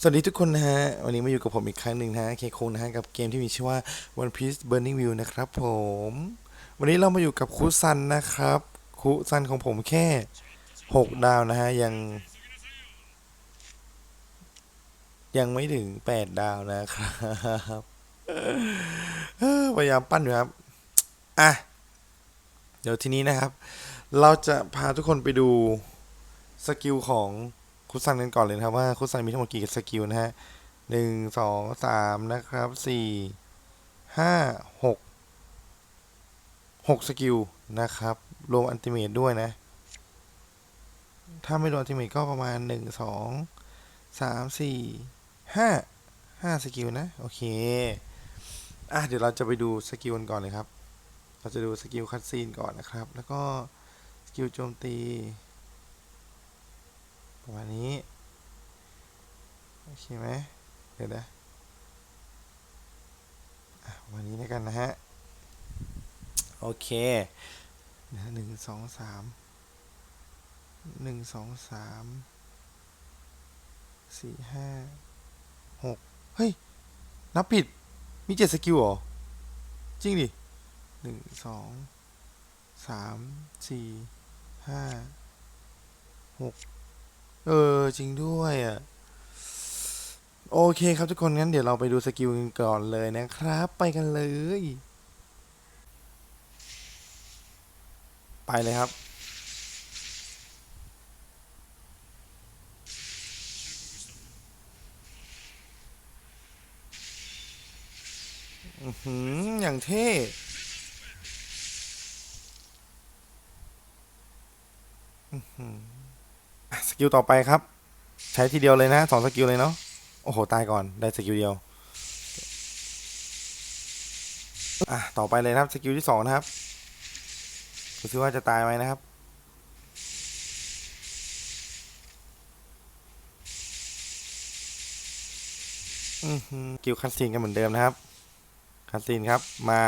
สวัสดีทุกคนนะฮะ วันนี้มาอยู่กับผมอีกครั้งหนึ่งนะฮะเคคงนะฮะ กับเกมที่มีชื่อว่า One Piece Burning Wheel นะครับผม วันนี้เรามาอยู่กับคุซันนะครับ คุซันของผมแค่ 6 ดาวนะฮะ ยัง ยังไม่ถึง 8 ดาวนะครับพยายามปั้นอยู่ครับ อะ เดี๋ยวทีนี้นะครับ เราจะพาทุกคนไปดูสกิลของ คุซันกันก่อนเลยนะครับว่าคุซันมีทั้งหมดกี่สกิลนะฮะหนึ่งสองสามนะครับสี่ห้าหกหกสกิลนะครับ รวมอันติเมตด้วยนะ ถ้าไม่รวมอันติเมตก็ประมาณหนึ่งสองสามสี่ห้าห้าสกิลนะ โอเค อะเดี๋ยวเราจะไปดูสกิลกันก่อนเลยครับ เราจะดูสกิลคัตซีนก่อนนะครับ แล้วก็สกิลโจมตี ประมาณนี้ โอเคไหมเดี๋ยวนะอะประมาณนี้แล้วกันนะฮะ โอเคหนึ่งสองสามหนึ่งสองสามสี่ห้าหกเฮ้ย นับผิด มีเจ็ดสกิลเหรอ จริงดิหนึ่งสองสามสี่ห้าหก เออ จริงด้วยอะ โอเคครับทุกคน งั้นเดี๋ยวเราไปดูสกิลกันก่อนเลยนะครับ ไปกันเลย ไปเลยครับ อือหือ อย่างเท่อะส กิลต่อไปครับ ใช้ทีเดียวเลยนะสองสกิลเลยเนาะโอ้โหตายก่อนได้สกิลเดียวอะต่อไปเลยนะครับสกิลที่สองนะครับดูซิว่าจะตายไหมนะครับอือหือสกิลคัสซีนกันเหมือนเดิมนะครับคัสซีนครับมา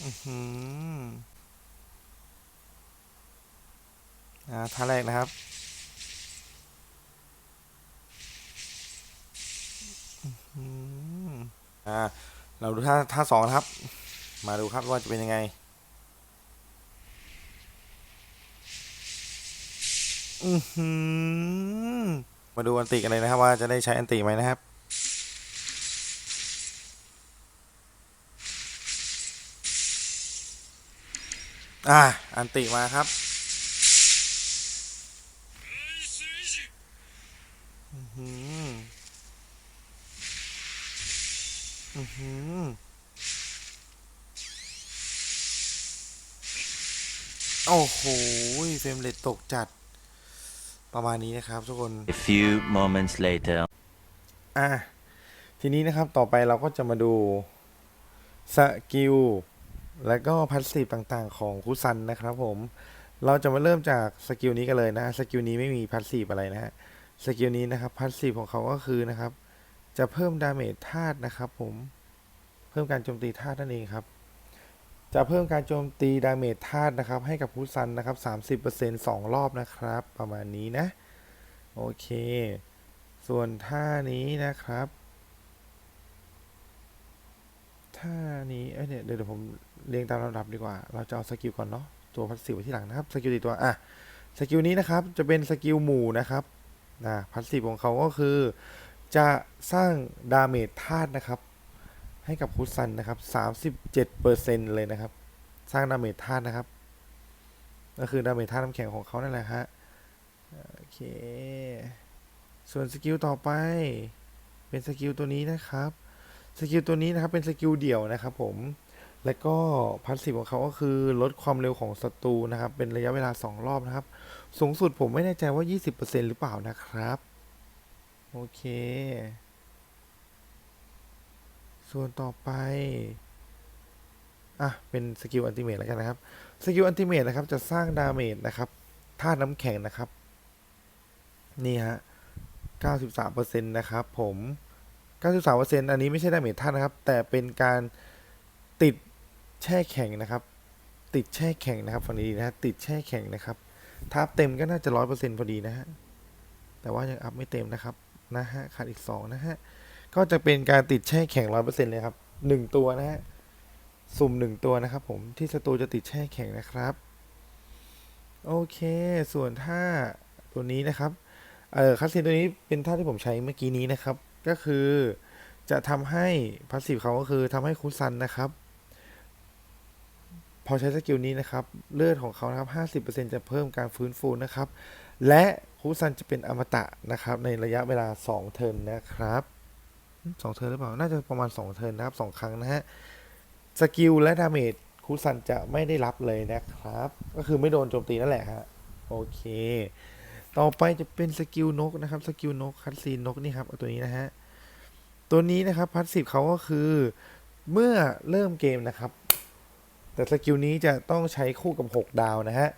อืมอ่าท่าแรกนะครับอือ่าเราดูท่าท่าสองนะครับ มาดูครับว่าจะเป็นยังไงอือมาดูอันติกันเลยนะครับว่าจะได้ใช้อันติไหมนะครับ อ่าอันติมาครับอือหืออือหือโอ้โหเฟรมเรทตกจัด ประมาณนี้นะครับทุกคน A few moments later. อะทีนี้นะครับต่อไปเราก็จะมาดูสกิล และก็พัสซีฟต่างๆ ของคุซันนะครับผม เราจะมาเริ่มจากสกิลนี้กันเลยนะสกิลนี้ไม่มีพัสซีฟอะไรนะฮะสกิลนี้นะครับพัสซีฟของเขาก็คือนะครับ จะเพิ่มดาเมจธาตุนะครับผมเพิ่มการโจมตีธาตุนั่นเองครับ จะเพิ่มการโจมตีดาเมจธาตุนะครับ ให้กับคุซันนะครับ 30% 2 รอบนะครับ ประมาณนี้นะ โอเค ส่วนท่านี้นะครับ ท่านี้เอ้ยเนี่ยเดี๋ยวเดี๋ยวผมเรียงตามลำดับดีกว่า เราจะเอาสกิลก่อนเนาะตัวพัสซีฟไว้ที่หลังนะครับสกิลตีตัวอะสกิลนี้นะครับจะเป็นสกิลหมู่นะครับนะพัสซีฟของเขาก็คือ จะสร้างดาเมจธาตุนะครับ ให้กับคุซันนะครับ37%เลยนะครับ สร้างดาเมจธาตุนะครับ ก็คือดาเมจธาตุน้ำแข็งของเขานั่นแหละฮะโอเคส่วนสกิลต่อไปเป็นสกิลตัวนี้นะครับ สกิลตัวนี้นะครับเป็นสกิลเดี่ยวนะครับผมแล้วก็พัสซีฟของเขาก็คือลดความเร็วของศัตรูนะครับ เป็นระยะเวลา 2 รอบนะครับ สูงสุดผมไม่แน่ใจว่า 20%หรือเปล่านะครับ โอเค ส่วนต่อไป อะ เป็นสกิลอันติเมทแล้วกันนะครับ สกิลอันติเมทนะครับ จะสร้างดาเมจนะครับธาตุน้ำแข็งนะครับ นี่ฮะ 93%นะครับผม 93%อันนี้ไม่ใช่ดาเมจท่านนะครับ แต่เป็นการติดแช่แข็งนะครับ ติดแช่แข็งนะครับฝั่งดีนะฮะติดแช่แข็งนะครับถ้าอัพเต็มก็น่าจะร้อยเปอร์เซ็นต์พอดีนะฮะ แต่ว่ายังอัพไม่เต็มนะครับนะฮะขาดอีกสองนะฮะ ก็จะเป็นการติดแช่แข็งร้อยเปอร์เซ็นต์เลยครับหนึ่งตัวนะฮะ สุ่มหนึ่งตัวนะครับผมที่ศัตรูจะติดแช่แข็งนะครับ โอเค ส่วนท่าตัวนี้นะครับ เออคัสซีนตัวนี้เป็นท่าที่ผมใช้เมื่อกี้นี้นะครับ ก็คือจะทำให้พาสซีฟเขาก็คือทำให้คุซันนะครับ พอใช้สกิลนี้นะครับ เลือดของเขานะครับ 50%จะเพิ่มการฟื้นฟูนะครับ และคุซันจะเป็นอมตะนะครับ ในระยะเวลา 2 เทิร์นนะครับอืมสองเทิร์นหรือเปล่า น่าจะประมาณ 2 เทิร์นนะครับ 2 ครั้งนะฮะ สกิลและดาเมจคุซันจะไม่ได้รับเลยนะครับ ก็คือไม่โดนโจมตีนั่นแหละฮะ โอเค ต่อไปจะเป็นสกิลนกนะครับสกิลนกคัตซีนนกนี่ครับเอาตัวนี้นะฮะตัวนี้นะครับพัสซีฟเขาก็คือเมื่อเริ่มเกมนะครับ แต่สกิลนี้จะต้องใช้คู่กับ 6 ดาวนะฮะ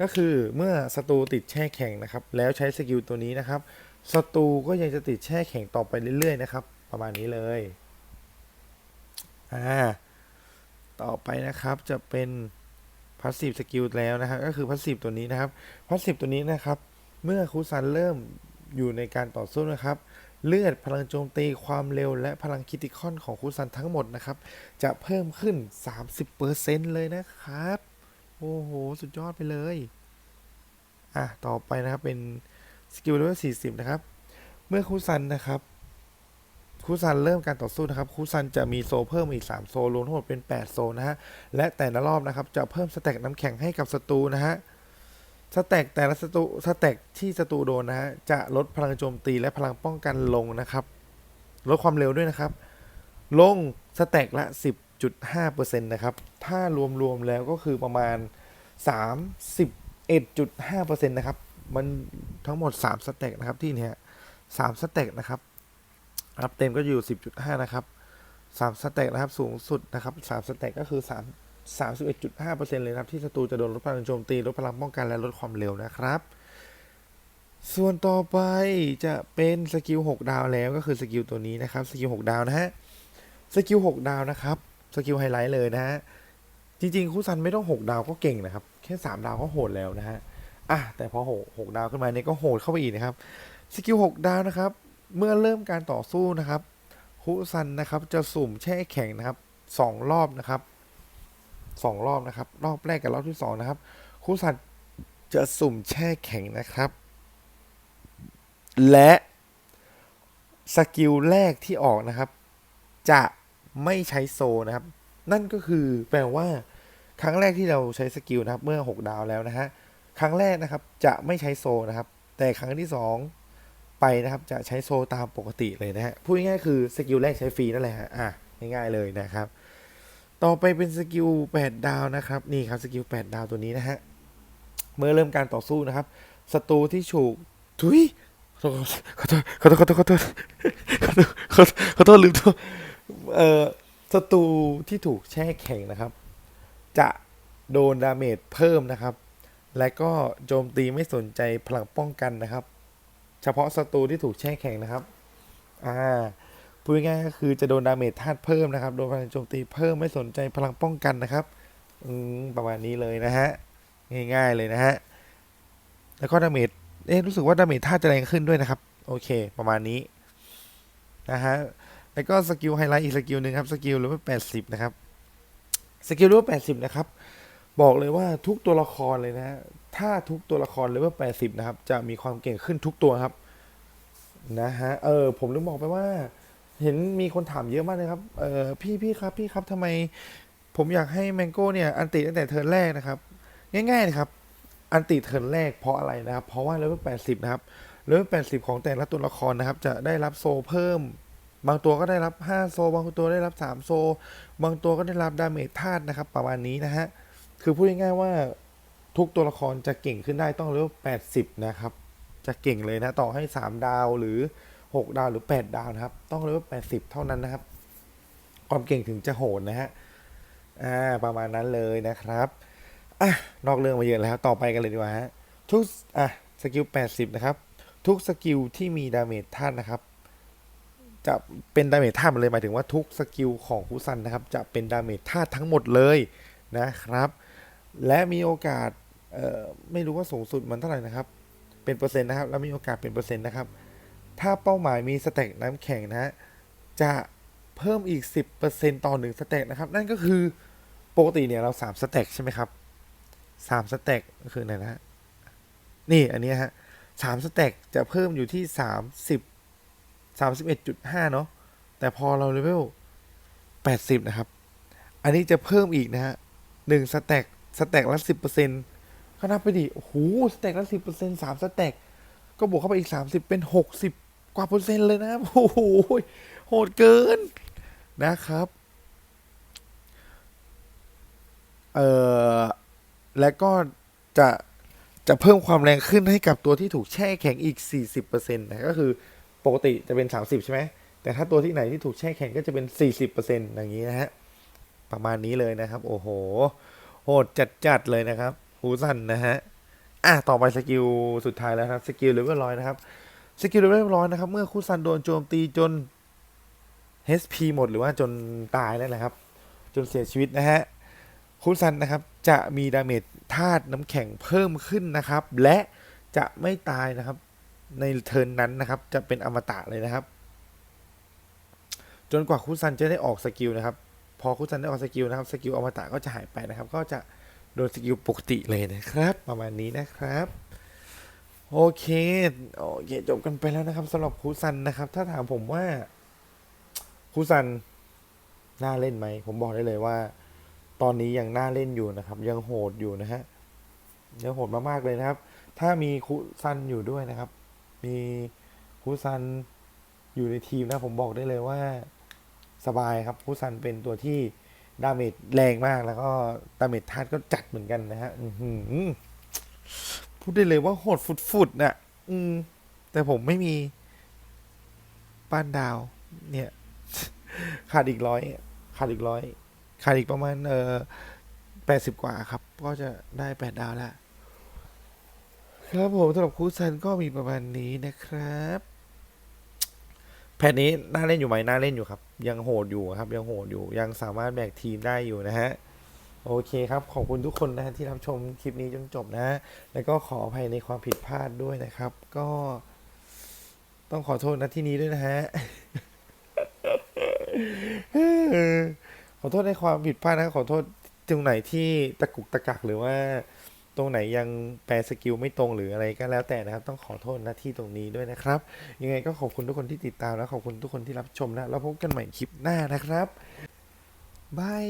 ก็คือเมื่อศัตรูติดแช่แข็งนะครับ แล้วใช้สกิลตัวนี้นะครับศัตรูก็ยังจะติดแช่แข็งต่อไปเรื่อยๆนะครับ ประมาณนี้เลยอ่าต่อไปนะครับจะเป็นพาสซีฟสกิลแล้วนะครับก็คือพาสซีฟตัวนี้นะครับพาสซีฟตัวนี้นะครับ เมื่อคูซันเริ่มอยู่ในการต่อสู้นะครับ เลือดพลังโจมตีความเร็ว และพลังคิติคอนของคูซันทั้งหมดนะครับ จะเพิ่มขึ้น 30%เลยนะครับ โอ้โห สุดยอดไปเลย อะ ต่อไปนะครับ เป็นสกิลเลเวล40 นะครับ เมื่อคูซันนะครับคูซันเริ่มการต่อสู้นะครับคูซันจะมีโซเพิ่มอีก 3 โซรวมทั้งหมดเป็น 8 โซนะฮะ และแต่ละรอบนะครับจะเพิ่มสแต็กน้ำแข็งให้กับศัตรูนะฮะ สแต็กแต่ละศัตรูสแต็กที่ศัตรูโดนนะฮะจะลดพลังโจมตีและพลังป้องกันลงนะครับลดความเร็วด้วยนะครับ ลงสแต็กละ 10.5%นะครับถ้ารวมๆแล้วก็คือประมาณ 31.5%นะครับมันทั้งหมด 3 สแต็กนะครับที่เนี่ย3สแต็กนะครับอัพเต็มก็อยู่ 10.5 นะครับ3สแต็กนะครับสูงสุดนะครับ3สแต็กก็คือ3 31.5%เลยนะครับ ที่ศัตรูจะโดนลดพลังโจมตีลดพลังป้องกันและลดความเร็วนะครับ ส่วนต่อไปจะเป็นสกิล6ดาวแล้วก็คือสกิลตัวนี้นะครับสกิล6ดาวนะฮะสกิล6ดาวนะครับสกิลไฮไลท์เลยนะฮะจริงๆคู่ซันไม่ต้อง 6 ดาวก็เก่งนะครับ แค่ 3 ดาวก็โหดแล้วนะฮะอะแต่พอ6 6ดาวขึ้นมาเนี่ยก็โหดเข้าไปอีกนะครับสกิล6ดาวนะครับ เมื่อเริ่มการต่อสู้นะครับคุซันนะครับจะสุ่มแช่แข็งนะครับสองรอบนะครับ สองรอบนะครับ รอบแรกกับรอบที่สองนะครับคุซันจะสุ่มแช่แข็งนะครับ และสกิลแรกที่ออกนะครับ จะไม่ใช้โซนะครับ นั่นก็คือแปลว่า ครั้งแรกที่เราใช้สกิลนะครับ เมื่อ 6 ดาวแล้วนะฮะครั้งแรกนะครับจะไม่ใช้โซนะครับ แต่ครั้งที่สองไปนะครับจะใช้โซตามปกติเลยนะฮะพูดง่ายๆคือสกิลแรกใช้ฟรีนั่นแหละฮะอะง่ายๆเลยนะครับ ต่อไปเป็นสกิล8ดาวนะครับนี่ครับสกิล8ดาวตัวนี้นะฮะเมื่อเริ่มการต่อสู้นะครับศัตรูที่ฉูกทุยขอโทษขอโทษขอโทษขอโทษขอโทษขอโทษขอโทษลืมตัวเอ่อศัตรูที่ถูกแช่แข็งนะครับ จะโดนดาเมจเพิ่มนะครับ และก็โจมตีไม่สนใจพลังป้องกันนะครับ เฉพาะศัตรูที่ถูกแช่แข็งนะครับ อ่า พูดง่ายก็คือจะโดนดาเมจธาตุเพิ่มนะครับโดนพลังโจมตีเพิ่มไม่สนใจพลังป้องกันนะครับอืมประมาณนี้เลยนะฮะง่ายๆเลยนะฮะแล้วก็ดาเมจเอ๊ะรู้สึกว่าดาเมจธาตุจะแรงขึ้นด้วยนะครับ โอเค ประมาณนี้นะฮะแล้วก็สกิลไฮไลท์อีกสกิลหนึ่งครับสกิลเลเวลแปดสิบนะครับสกิลเลเวลแปดสิบนะครับบอกเลยว่าทุกตัวละครเลยนะฮะถ้าทุกตัวละครเลเวลแปดสิบนะครับ จะมีความเก่งขึ้นทุกตัวครับนะฮะเออผมลืมบอกไปว่า เห็นมีคนถามเยอะมากเลยครับ เออพี่พี่ครับพี่ครับทำไม ผมอยากให้แมงโก้เนี่ยอันติตั้งแต่เทิร์นแรกนะครับ ง่ายๆนะครับ อันติเทิร์นแรกเพราะอะไรนะครับ เพราะว่าเลเวล80นะครับเลเวล80ของแต่ละตัวละครนะครับ จะได้รับโซเพิ่ม บางตัวก็ได้รับ5โซ บางตัวได้รับ3โซ บางตัวก็ได้รับดาเมจธาตุนะครับ ประมาณนี้นะฮะ คือพูดง่ายๆว่าทุกตัวละครจะเก่งขึ้นได้ต้องเลเวล80นะครับ จะเก่งเลยนะต่อให้3ดาวหรือ 6 ดาวหรือ 8 ดาวนะครับ ต้องเลเวล80 เท่านั้นนะครับ ความเก่งถึงจะโหดนะฮะอ่าประมาณนั้นเลยนะครับอะนอกเรื่องมาเยอะแล้วต่อไปกันเลยดีกว่าฮะทุกอะสกิล 80 นะครับ ทุกสกิลที่มีดาเมจท่านนะครับ จะเป็นดาเมจธาตุเลยหมายถึงว่าทุกสกิลของคุซันนะครับ จะเป็นดาเมจธาตุทั้งหมดเลยนะครับ และมีโอกาสเอ่อไม่รู้ว่าสูงสุดมันเท่าไหร่นะครับ เป็นเปอร์เซ็นต์นะครับ แล้วมีโอกาสเป็นเปอร์เซ็นต์นะครับ ถ้าเป้าหมายมีสแต็กน้ำแข็งนะฮะจะเพิ่มอีก 10%ต่อหนึ่งสแต็กนะครับ นั่นก็คือปกติเนี่ยเรา3สแต็กใช่ไหมครับ3สแต็กคือไหนนะนี่อันนี้ฮะสามสแต็กจะเพิ่มอยู่ที่ 30 31.5 เนาะแต่พอเราเลเวล80 นะครับ อันนี้จะเพิ่มอีกนะฮะหนึ่งสแต็กสแต็กละ10%ก็นับไปดิโอ้โหสแต็กละ10%สามสแต็กก็บวกเข้าไปอีก30เป็น60 กว่าเปอร์เซ็นต์เลยนะโอ้โหโหดเกินนะครับ เอ่อ และก็จะจะเพิ่มความแรงขึ้นให้กับตัวที่ถูกแช่แข็งอีก 40%นะก็คือปกติจะเป็น 30 ใช่ไหม แต่ถ้าตัวที่ไหนที่ถูกแช่แข็งก็จะเป็น 40%อย่างนี้นะฮะ ประมาณนี้เลยนะครับ โอ้โห โหดจัดๆเลยนะครับหูสันนะฮะ อะ ต่อไปสกิลสุดท้ายแล้วครับ สกิลเลเวลร้อยนะครับ สกิลเลเวลร้อยนะครับ เมื่อคู่ซันโดนโจมตีจน HP หมดหรือว่าจนตายนั่นแหละครับ จนเสียชีวิตนะฮะคู่ซันนะครับจะมีดาเมจธาตุน้ำแข็งเพิ่มขึ้นนะครับ และจะไม่ตายนะครับ ในเทิร์นนั้นนะครับ จะเป็นอมตะเลยนะครับ จนกว่าคู่ซันจะได้ออกสกิลนะครับ พอคู่ซันได้ออกสกิลนะครับสกิลอมตะก็จะหายไปนะครับ ก็จะโดยสกิลปกติเลยนะครับ ประมาณนี้นะครับ โอเค โอเค จบกันไปแล้วนะครับสำหรับครูซันนะครับ ถ้าถามผมว่าครูซันน่าเล่นไหม ผมบอกได้เลยว่า ตอนนี้ยังน่าเล่นอยู่นะครับ ยังโหดอยู่นะฮะยังโหดมากๆเลยนะครับ ถ้ามีครูซันอยู่ด้วยนะครับ มีครูซันอยู่ในทีมนะ ผมบอกได้เลยว่าสบายครับครูซันเป็นตัวที่ดาเมจแรงมากแล้วก็ดาเมจธาตุก็จัดเหมือนกันนะฮะอื้อหือ พูดได้เลยว่าโหดฟุดๆน่ะ อืม แต่ผมไม่มีป้านดาว เนี่ย ขาดอีกร้อยขาดอีกร้อยขาดอีกประมาณ เออแปดสิบกว่าครับ ก็จะได้แปดดาวแล้วครับผมสำหรับคูซันก็มีประมาณนี้นะครับ แพทนี้น่าเล่นอยู่ไหมน่าเล่นอยู่ครับ ยังโหดอยู่ครับ ยังโหดอยู่ ยังสามารถแบกทีมได้อยู่นะฮะ โอเคครับ ขอบคุณทุกคนนะที่รับชมคลิปนี้จนจบนะฮะแล้วก็ขออภัยในความผิดพลาดด้วยนะครับ ก็ต้องขอโทษนะที่นี้ด้วยนะฮะขอโทษในความผิดพลาดนะขอโทษตรงไหนที่ตะกุกตะกักหรือว่าตรงไหนยังแปลสกิลไม่ตรงหรืออะไรก็แล้วแต่นะครับ ต้องขอโทษหน้าที่ตรงนี้ด้วยนะครับ ยังไงก็ขอบคุณทุกคนที่ติดตามและขอบคุณทุกคนที่รับชมนะ แล้วพบกันใหม่คลิปหน้านะครับบาย